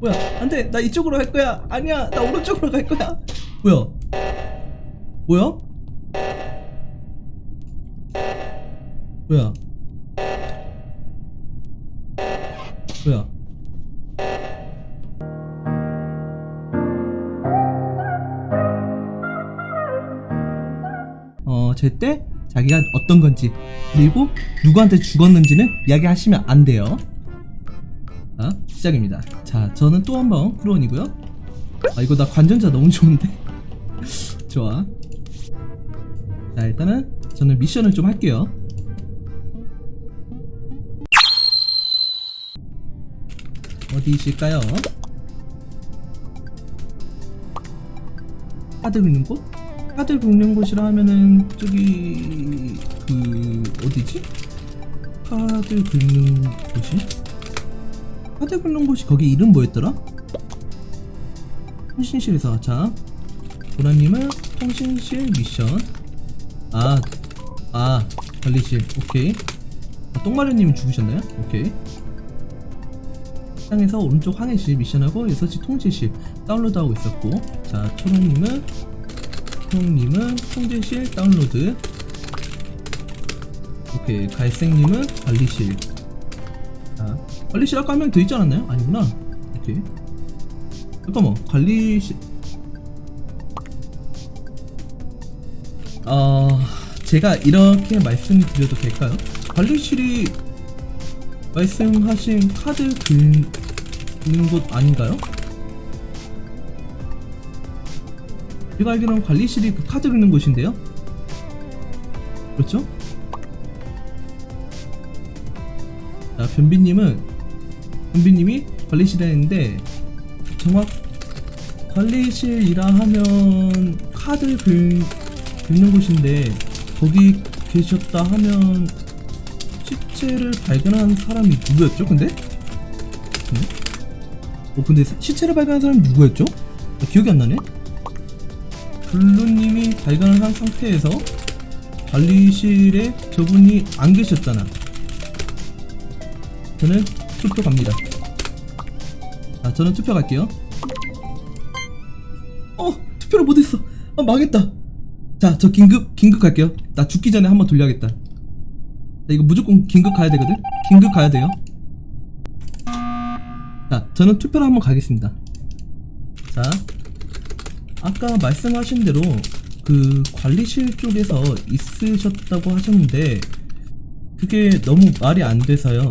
뭐야? 안돼 나 이쪽으로 갈 거야. 아니야 나 오른쪽으로 갈 거야. 뭐야? 뭐야? 뭐야? 뭐야? 어 제때 자기가 어떤 건지 그리고 누구한테 죽었는지는 이야기하시면 안 돼요. 자 시작입니다 자 저는 또 한 번 크론이고요 아 이거 나 관전자 너무 좋은데 좋아 자 일단은 저는 미션을 좀 할게요 어디 있을까요? 카드 긁는 곳? 카드 긁는 곳이라 하면은 저기 그 어디지? 카드 긁는 곳이? 카드 긁는 곳이 거기 이름 뭐였더라? 통신실에서 자 보라님은 통신실 미션 아, 아, 관리실, 오케이. 아, 똥마려님이 죽으셨나요? 오케이. 땅에서 오른쪽 항해실 미션하고 6시 통제실 다운로드하고 있었고, 자, 초롱님은, 초롱님은 통제실 다운로드. 오케이, 갈색님은 관리실. 자, 관리실 아까 한 명 더 있지 않았나요? 아니구나. 오케이. 잠깐만, 관리실, 어, 제가 이렇게 말씀드려도 될까요? 관리실이 말씀하신 카드 긁는 곳 아닌가요? 제가 알기로는 관리실이 그 카드 긁는 곳인데요? 그렇죠? 자, 변비님은, 변비님이 관리실에 있는데, 정확, 관리실이라 하면 카드 긁, 긁는 곳인데 거기 계셨다 하면 시체를 발견한 사람이 누구였죠? 근데? 네? 어 근데 시체를 발견한 사람이 누구였죠? 나 기억이 안 나네. 블루님이 발견을 한 상태에서 관리실에 저분이 안 계셨잖아. 저는 투표 갑니다. 자, 저는 투표 갈게요. 어, 투표를 못했어. 아, 망했다. 자, 저 긴급, 긴급 갈게요. 나 죽기 전에 한번 돌려야겠다. 나 이거 무조건 긴급 가야 되거든? 긴급 가야 돼요. 자, 저는 투표를 한번 가겠습니다. 자, 아까 말씀하신 대로 그 관리실 쪽에서 있으셨다고 하셨는데, 그게 너무 말이 안 돼서요.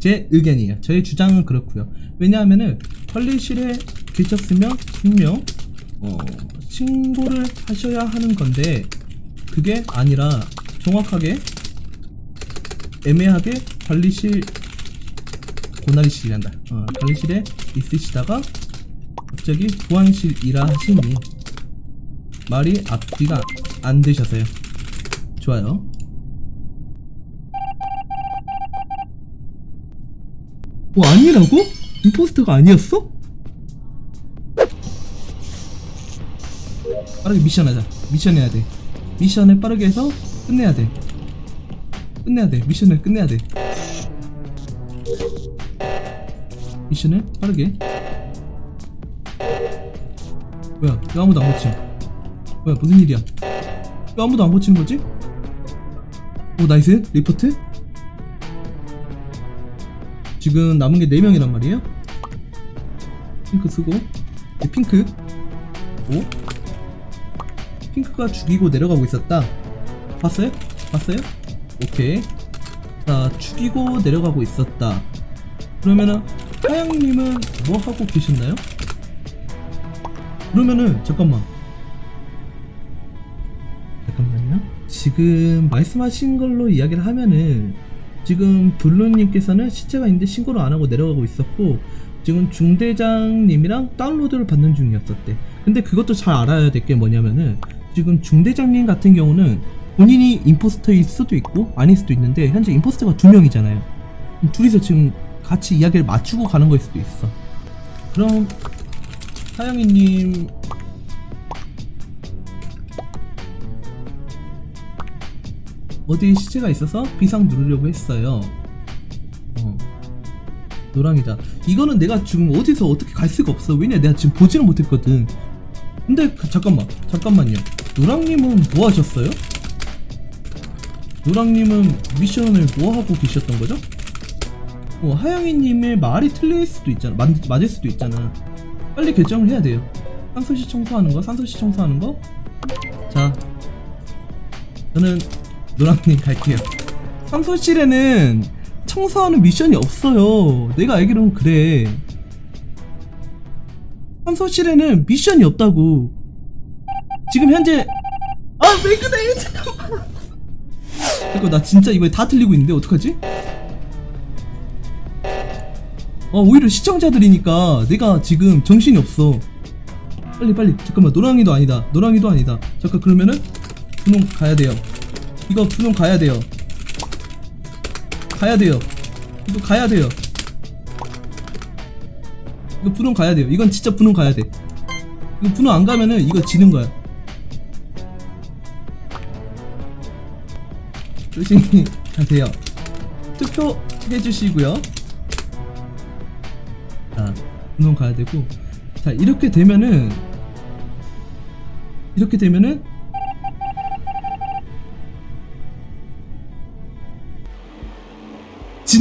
제 의견이에요. 저의 주장은 그렇고요. 왜냐하면은 관리실에 계셨으면 분명 어, 신고를 하셔야 하는 건데 그게 아니라 정확하게 애매하게 관리실 고나리실이란다. 어, 관리실에 있으시다가 갑자기 보안실이라 하시니 말이 앞뒤가 안 되셔서요. 좋아요. 뭐 아니라고? 임포스터가 아니었어? 빠르게 미션 하자. 미션 해야 돼. 미션을 빠르게 해서 끝내야 돼. 끝내야 돼. 미션을 끝내야 돼. 미션을 빠르게. 뭐야? 왜 아무도 안 고침? 뭐야? 무슨 일이야? 왜 아무도 안 고치는 거지? 오 나이스 리포트. 지금 남은 게 4명이란 말이에요? 핑크 쓰고 네, 핑크 오 핑크가 죽이고 내려가고 있었다 봤어요? 봤어요? 오케이 자 죽이고 내려가고 있었다 그러면은 하양님은 뭐 하고 계셨나요? 그러면은 잠깐만 잠깐만요 지금 말씀하신 걸로 이야기를 하면은 지금 블루님께서는 시체가 있는데 신고를 안 하고 내려가고 있었고 지금 중대장님이랑 다운로드를 받는 중이었었대. 근데 그것도 잘 알아야 될 게 뭐냐면은 지금 중대장님 같은 경우는 본인이 임포스터일 수도 있고 아닐 수도 있는데 현재 임포스터가 두 명이잖아요. 둘이서 지금 같이 이야기를 맞추고 가는 거일 수도 있어. 그럼 하영이님 어디 시체가 있어서 비상 누르려고 했어요. 어. 노랑이다. 이거는 내가 지금 어디서 어떻게 갈 수가 없어. 왜냐, 내가 지금 보지는 못했거든. 근데 그- 잠깐만, 잠깐만요. 노랑님은 뭐 하셨어요? 노랑님은 미션을 뭐 하고 계셨던 거죠? 어, 하영이님의 말이 틀릴 수도 있잖아. 맞, 맞을 수도 있잖아. 빨리 결정을 해야 돼요. 산소시 청소하는 거, 산소시 청소하는 거. 자, 저는 노랑님 갈게요. 산소실에는 청소하는 미션이 없어요. 내가 알기로는 그래. 산소실에는 미션이 없다고. 지금 현재 아 왜 그래 잠깐만. 잠깐 나 진짜 이거 다 틀리고 있는데 어떡하지? 어 오히려 시청자들이니까 내가 지금 정신이 없어. 빨리 빨리 잠깐만 노랑이도 아니다. 노랑이도 아니다. 잠깐 그러면은 분홍 가야 돼요. 이거 분홍 가야 돼요. 가야 돼요. 이거 가야 돼요. 이거 분홍 가야 돼요. 이건 진짜 분홍 가야 돼. 이거 분홍 안 가면은 이거 지는 거야. 조심히 가세요. 투표 해 주시고요. 자, 분홍 가야 되고. 자, 이렇게 되면은 이렇게 되면은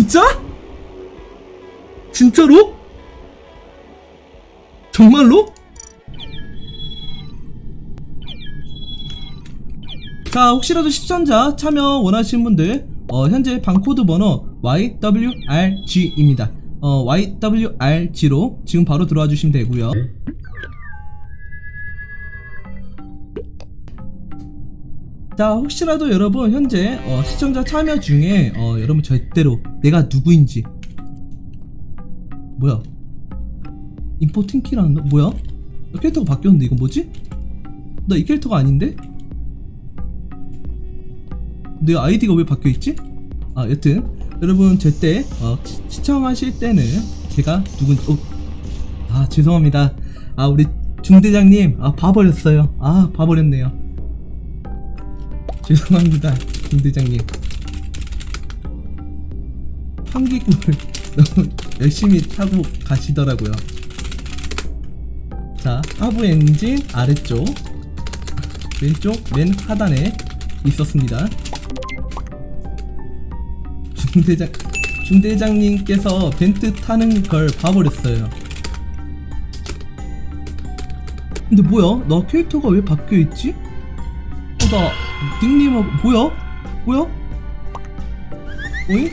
진짜? 진짜로? 정말로? 자 혹시라도 시청자 참여 원하시는 분들 어, 현재 방코드 번호 YWRG입니다 어, YWRG로 지금 바로 들어와 주시면 되고요 자 혹시라도 여러분 현재 어, 시청자 참여 중에 어, 여러분 절대로 내가 누구인지. 뭐야? 인포 팅키라는 거 뭐야? 나 캐릭터가 바뀌었는데 이건 뭐지? 나 이 캐릭터가 아닌데? 내 아이디가 왜 바뀌어있지? 아 여튼 여러분 절대 어, 시- 시청하실 때는 제가 누군지 어, 아 죄송합니다. 아 우리 중대장님. 아 봐버렸어요. 아 봐버렸네요 죄송합니다 중대장님 환기구를 너무 열심히 타고 가시더라고요 자 하부 엔진 아래쪽 왼쪽 맨 하단에 있었습니다 중대장 중대장님께서 벤트 타는 걸 봐버렸어요. 근데 뭐야? 나 캐릭터가 왜 바뀌어 있지? 어, 나 닉네임하고 뭐야? 뭐야? 어이?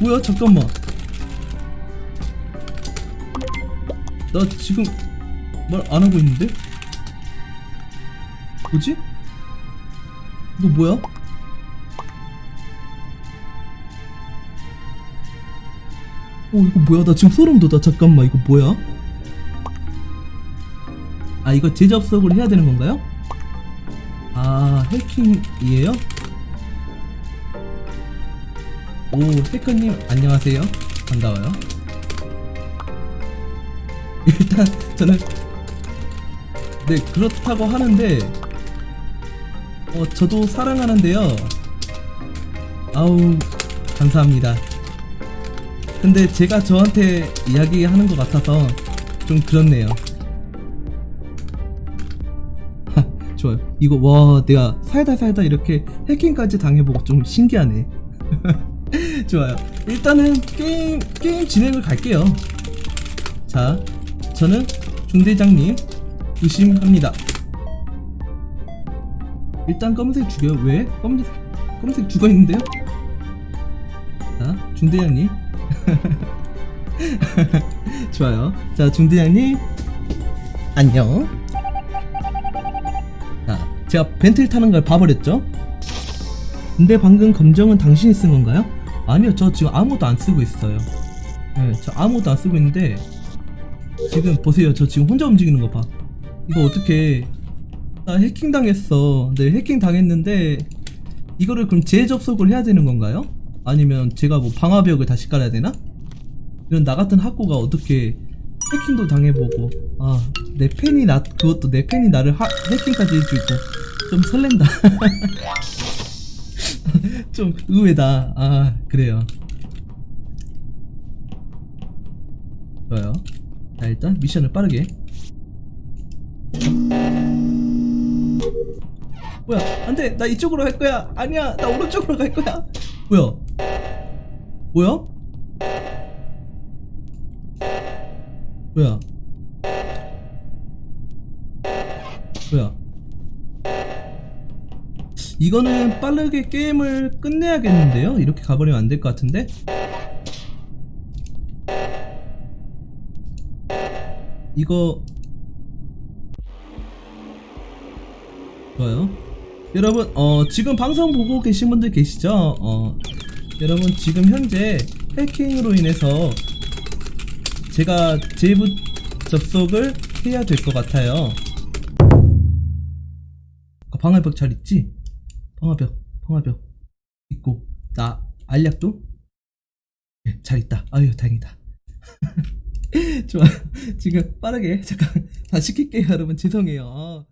뭐야? 잠깐만. 나 지금 말 안 하고 있는데? 뭐지? 이거 뭐야? 어 이거 뭐야 나 지금 소름 돋아 잠깐만 이거 뭐야 아 이거 재접속을 해야 되는 건가요? 아 해킹이에요? 오 해커님 안녕하세요 반가워요 일단 저는 네 그렇다고 하는데 어 저도 사랑하는데요 아우 감사합니다 근데 제가 저한테 이야기하는 것 같아서 좀 그렇네요. 좋아요. 이거 와 내가 살다 살다 이렇게 해킹까지 당해보고 좀 신기하네. 좋아요. 일단은 게임 게임 진행을 갈게요. 자, 저는 중대장님 의심합니다. 일단 검은색 죽여요. 왜? 검은색 검은색 죽어 있는데요? 자, 중대장님. 좋아요. 자, 중대장님. 안녕. 자, 제가 벤틀 타는 걸 봐버렸죠? 근데 방금 검정은 당신이 쓴 건가요? 아니요, 저 지금 아무것도 안 쓰고 있어요. 네, 저 아무것도 안 쓰고 있는데, 지금 보세요. 저 지금 혼자 움직이는 거 봐. 이거 어떻게, 나 해킹 당했어. 네, 해킹 당했는데, 이거를 그럼 재접속을 해야 되는 건가요? 아니면 제가 뭐 방화벽을 다시 깔아야 되나? 이런 나 같은 학고가 어떻게 해킹도 당해보고 아 내 팬이 나 그것도 내 팬이 나를 하, 해킹까지 해주고 좀 설렌다 좀 의외다 아 그래요 좋아요. 자, 일단 미션을 빠르게. 뭐야, 안 돼. 나 이쪽으로 갈 거야. 아니야, 나 오른쪽으로 갈 거야. 뭐야? 뭐야? 뭐야? 뭐야? 이거는 빠르게 게임을 끝내야겠는데요? 이렇게 가버리면 안 될 것 같은데? 이거 좋아요. 여러분, 어, 지금 방송 보고 계신 분들 계시죠? 어, 여러분, 지금 현재 해킹으로 인해서 제가 재부 접속을 해야 될 것 같아요. 아, 방화벽 잘 있지? 방화벽, 방화벽 있고, 나 알약도? 예, 잘 있다. 아유, 다행이다. 좋아. 지금 빠르게, 잠깐, 다 시 킬게요, 여러분. 죄송해요.